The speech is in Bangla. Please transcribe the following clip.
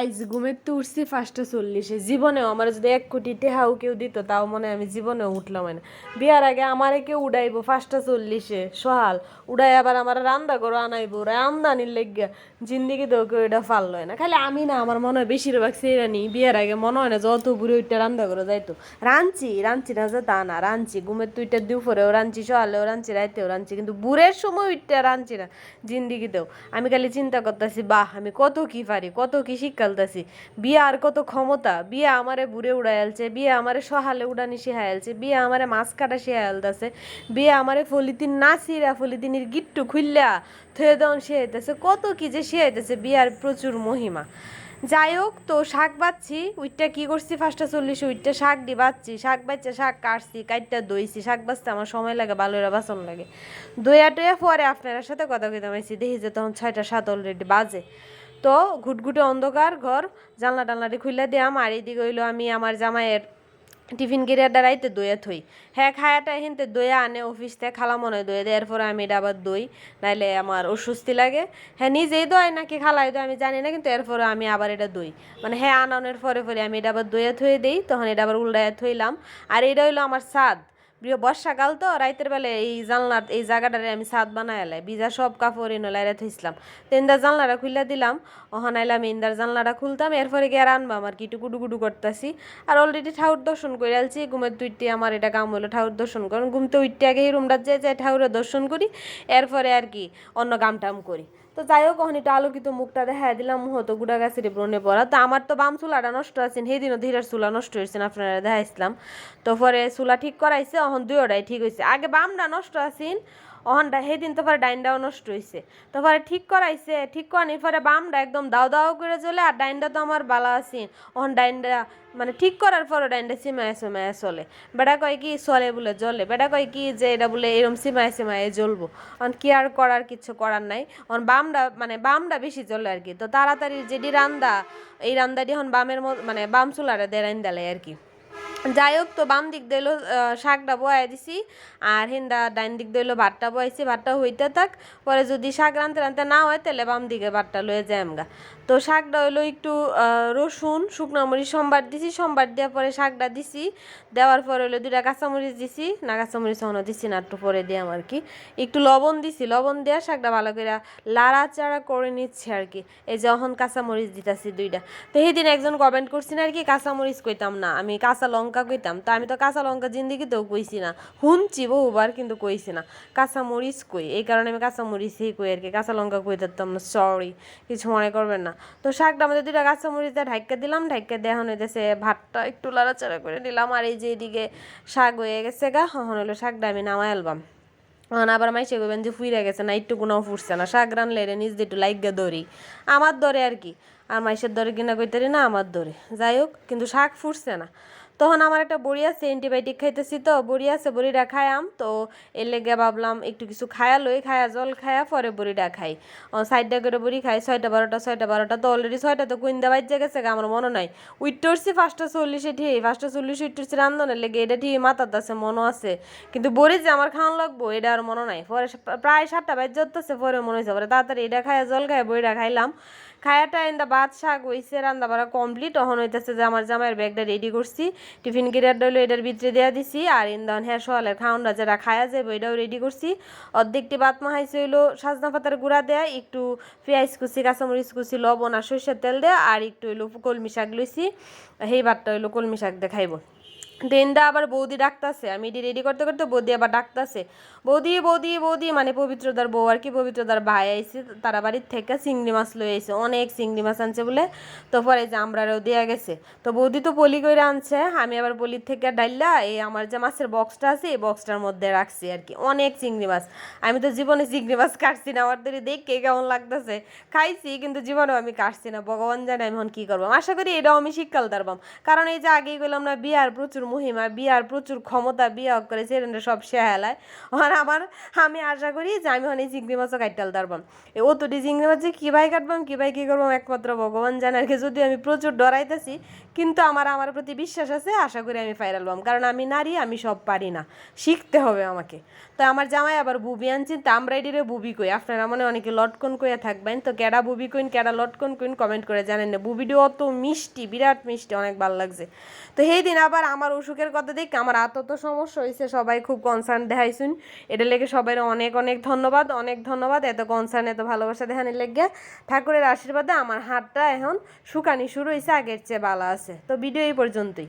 আইজ ঘুমের তো উঠছি ফার্স্টে চল্লিশে। জীবনেও আমার যদি এক কোটি টেহাও কেউ দিত, তাও মনে আমি জীবনেও উঠলাম না। বিয়ার আগে আমারে কেউ উড়াইবো ফার্স্টে চল্লিশে? সহাল, উড়াই আবার আমার রান্দা করো আনাইবো, ওরা আমদানির লেগে জিন্দিগি তো কেউ এটা ফাললো না। খালি আমি না, আমার মনে হয় বেশিরভাগ সেইরানি বিয়ার আগে মনে হয় না যত বুড়ি ওইটা রান্দা করে যাইতো। রাঞ্চি রাঞ্চি না যে তা না, রাঞ্চি। ঘুমের তুইটা দুপুরেও রাঞ্চি সকালেও রাঞ্চি রাইতেও রাঞ্চি। কিন্তু বুড়ের সময় ওইটা রাঞ্চি না, জিন্দিগিতেও। আমি খালি চিন্তা করতেছি, বাহ, আমি কত কি পারি, কত কি শিখালতেছি বিয়া আর কত ক্ষমতা? বিয়া আমারে বুড়ে উড়াইলছে বিয়া আমারে সহালে উড়ানি শিখাইলছে বিয়া আমারে মাছ কাটা শিখাইলতেছে বিয়া আমারে ফলিতিন না সিরা ফলিতিনের গিট্টু খুললা থয়ে দেওয়ান শিখাইতেছে, কত কি যে শিখাইতেছে বিয়ার প্রচুর মহিমা। যাই হোক তো শাক বাচ্ছি, উইটটা কি করছি? ফার্স্টটা চল্লিশ উইটটা শাক দি বাচ্ছি, শাক বাচ্চা শাক কাটছি কাটটা দইছি, শাক বাঁচতে আমার সময় লাগে ভালোরা বাসন লাগে। দইয়া টইয়া পরে আপনার সাথে কথা কইতে পারছি, দেখি যে তখন ছয়টা সাত অলরেডি বাজে। তো ঘুটঘুটে অন্ধকার ঘর, জানলা টানলাটি খুললে দিয়াম আর এইদিকে হইল আমি আমার জামাইয়ের টিফিন গিরিয়ার দ্বারাইতে দইয়া থই। হ্যাঁ খায়াটা হিনতে দইয়া আনে অফিস থেকে খালা মনে দইয়া দেয়, এরপরে আমি এটা আবার দই, নাইলে আমার অস্বস্তি লাগে। হ্যাঁ নিজেই দই নাকি খালাই দই আমি জানি না, কিন্তু এরপরে আমি আবার এটা দই। মানে হ্যাঁ আনানোর পরে পরে আমি এটা আবার দইয়া থয়ে দিই, তখন এটা আবার উল্টায়া থইলাম। আর এটা হইল আমার স্বাদ। প্রিয়, বর্ষাকাল তো, রাইতের বেলা এই জানলার, এই জায়গাটারে আমি ছাদ বানাই এলাই ভিজা সব কাপড় এনে লাইরা থইছিলাম। তো জানলাটা খুললা দিলাম, ওখানে আইলাম ইন্দার জানলাটা খুলতাম, এরপরে গিয়ে আর আনবাম, আর কি গুডু করতেছি। আর অলরেডি ঠাউর দর্শন করে আলছি ঘুমের তুইটি আমার এটা কাম হলো ঠাউর দর্শন করুন ঘুমতে উঠতে আগে এই রুমটা যাই যাই ঠাউরের দর্শন করি, এরপরে আর কি অন্য কাম টাম করি। তো যাই হোক ওখানে একটু আলোকিত মুখটা দেখা দিলাম। হতো গুড়া গাছের ব্রণে পড়া। তো আমার তো বাম চুলাটা নষ্ট আছেন সেই দিনও ধীরের চুলা নষ্ট হয়েছেন আপনারা দেখাইছিলাম। তো পরে চুলা ঠিক করাইছে, অহন ওটাই ঠিক হয়েছে। আগে বামটা নষ্ট আছেন অহনটা সেদিন তো পরে ডাইনটাও নষ্ট হয়েছে তো পরে ঠিক করাইছে, ঠিক করানি পরে বামটা একদম দাও দাও করে চলে, আর ডাইনটা তো আমার বালা আছেন। অহন ডাইনটা মানে ঠিক করার পরও ডাইনটা সিমায় সিমায় চলে। বেটা কয় কি চলে বলে জ্বলে, বেটা কয় কি যে এটা বলে এরম সিমায় সিমায় জ্বলবো। অন কি আর করার কিছু করার নাই। অন বামটা মানে বামটা বেশি জ্বলে আর কি। তো তাড়াতাড়ি যেটি রান্দা, এই রান্দাটি এখন বামের মানে বাম চুলাটা দিয়ে রান্দালে আর কি। যাই হোক তো বাম দিক দিল শাকটা বয়াই দিছি, আর হিন্দা ডাইন দিক দিল ভাতটা বয়াইছি ভাতটা হইতে থাক, পরে যদি শাক রানতে রানতে না হয়, তাহলে বাম দিকে ভাতটা লয়ে যায় আমগা। তো শাকটা হইল একটু রসুন, শুকনো মরিচ, সোমবার দিছি, সোমবার দেওয়ার পরে শাকটা দিছি। দেওয়ার পরে হলো দুইটা কাঁচামরিচ দিছি। না, কাঁচামরিচ এখনও দিছি না, একটু পরে দিয়াম আর কি। একটু লবণ দিছি, লবণ দেওয়া শাকটা ভালো করে লাড়াচাড়া করে নিচ্ছে আর কি। এই যে অহন কাঁচামরিচ দিতাছি দুইটা। তো সেদিন একজন কমেন্ট করছি না আর কি, কাঁচামরিচ কইতাম না, আমি কাঁচা লঙ্কা কইতাম। তো আমি তো কাঁচা লঙ্কা জিন্দিগিতেও কইছি না। শুনছি বহুবার কিন্তু কইছি না কাঁচা মরিচ কই। এই কারণে আমি কাঁচা মরিচই কই আর কি, কাঁচা লঙ্কা কই থাকতাম না সরি কিছু মনে করবেন না। তো শাকটা আমাদের দুইটা কাঁচা মরিচটা ঢাইকা দিলাম, ঢাইকা দেওয়া হইতেছে ভাতটা একটু লাড়াচাড়া করে নিলাম। আর এই যে এদিকে শাক হয়ে গেছে গা হন হলো শাকটা আমি নামাই আলবাম। আবার মাইসে কইবেন যে ফুইরা গেছে না একটু কোনো ফুটছে না। শাক রানলে রে নিজ একটু লাইগা দড়ি। আমার দরে আর কি। আর মাইসের দরে কিনা কইতারি না, আমার দরে। যাই হোক, কিন্তু শাক ফুটছে না। তখন আমার একটা বড়ি আছে অ্যান্টিবায়োটিক খাইতেছি তো, বড়ি আছে, বড়িটা খায়াম তো এর লেগে ভাবলাম একটু কিছু খায়া লই, খায়া জল খায়া পরে বড়িটা খাই। সাইডটা করে বড়ি খাই, ছয়টা বারোটা ছয়টা বারোটা তো অলরেডি ছয়টা তো কুইন্দা বাজ্যে গেছে আমার মনে নাই। উইটরছি ফার্স্টটা চল্লিশে ঠিক ফার্স্টটা চল্লিশে উইটরছি রান্ধনের লেগে এটা ঠিক মাথাতে আছে মনে আছে। কিন্তু বড়ি যে আমার খাওয়ান লাগবো, এটা আর মনে নাই। পরে প্রায় সাতটা বাজ্য হতেছে পরে মনে হয়েছে পরে তাড়াতাড়ি এটা খায়া জল খায় বড়িটা খাইলাম। খায়াটা ইন্দা ভাত শাক হইছে রান্না বাড়া কমপ্লিট তখন হইতেছে যে আমার জামাইয়ের ব্যাগটা রেডি করছি। টিফিন গিরার ডইলো এটার ভিতরে দেওয়া দিছি। আর ইন্দন হ্যাঁ সকালের খাওয়ানটা যেটা খায়া যাবে ওইটাও রেডি করছি। অর্ধেকটি ভাত মাহাইছে হইল সাজনা পাতার গুঁড়া দেয়া, একটু পেঁয়াজ কুচি, কাঁচামরিচ কুচি, লবণ আর সরষের তেল দেয়া, আর একটু হইল কলমি শাক লইছি। সেই ভাতটা হইল কলমি শাক দিয়ে খাইব। দেনদা আবার বৌদি ডাকতাছে। আমি এটি রেডি করতে করতে বৌদি আবার ডাকতাছে। বৌদি বৌদি বৌদি মানে পবিত্রদার বউ আর কি পবিত্রদার ভাই আইছে। তারা বাড়ির থেকে চিংড়ি মাছ লয়ে আইছে। অনেক চিংড়ি মাছ আনছে বলে তো পরে যে আমরাও দেয়া গেছে। তো বৌদি তো পলি করে আনছে। আমি আবার পলির থেকে ডাইলা এই আমার যে মাছের বক্সটা আছে, এই বক্সটার মধ্যে রাখছি আর কি। অনেক চিংড়ি মাছ। আমি তো জীবনে চিংড়ি মাছ কাটছি না। আমার ধরে দেখে কেমন লাগতেছে। খাইছি, কিন্তু জীবনেও আমি কাটছি না। ভগবান জানে আমি এখন কি করব। আশা করি এটাও আমি শীতকাল দারবাম কারণ এই যে আগেই গেলাম না, বিয়ার প্রচুর মহিমা বিয়ার প্রচুর ক্ষমতা বিয়া করে সেরেন্ডে সব শেহালায় আর আমার, আমি আশা করি যে আমি অনেক চিংড়ি মাছও কাটতাল তারবাম এ অতটি চিংড়ি মাছ যে কী ভাই কাটবাম ভাই কী করবাম একমাত্র ভগবান জানে। আর কি যদি আমি প্রচুর ডরাইতেছি, কিন্তু আমার আমার প্রতি বিশ্বাস আছে, আশা করি আমি ফাইরাল ফাইরালবাম কারণ আমি নারী, আমি সব পারি না। শিখতে হবে আমাকে। তো আমার জামাই আবার বুবি আনছেন তা আমরা এটিরে বুবি কই। আপনারা মনে অনেকে লটকন কইয়া থাকবেন। তো কেডা বুবি কইন, কেডা লটকন কইন কমেন্ট করে জানেন না। বুবিটিও অত মিষ্টি, বিরাট মিষ্টি, অনেক ভালো লাগছে। তো সেই দিন আবার আমার অসুখের কথা দেখি, আমার এত তো সমস্যা হয়েছে সবাই খুব কনসার্ন দেখাইছুন। এটা লেগে সবাই অনেক অনেক ধন্যবাদ অনেক ধন্যবাদ, এত কনসার্ন এত ভালোবাসা দেখানি লেগে। ঠাকুরের আশীর্বাদে আমার হাতটা এখন শুকানি শুরু হয়েছে আগের চেয়ে ভালো আছে। তো ভিডিও এই পর্যন্তই।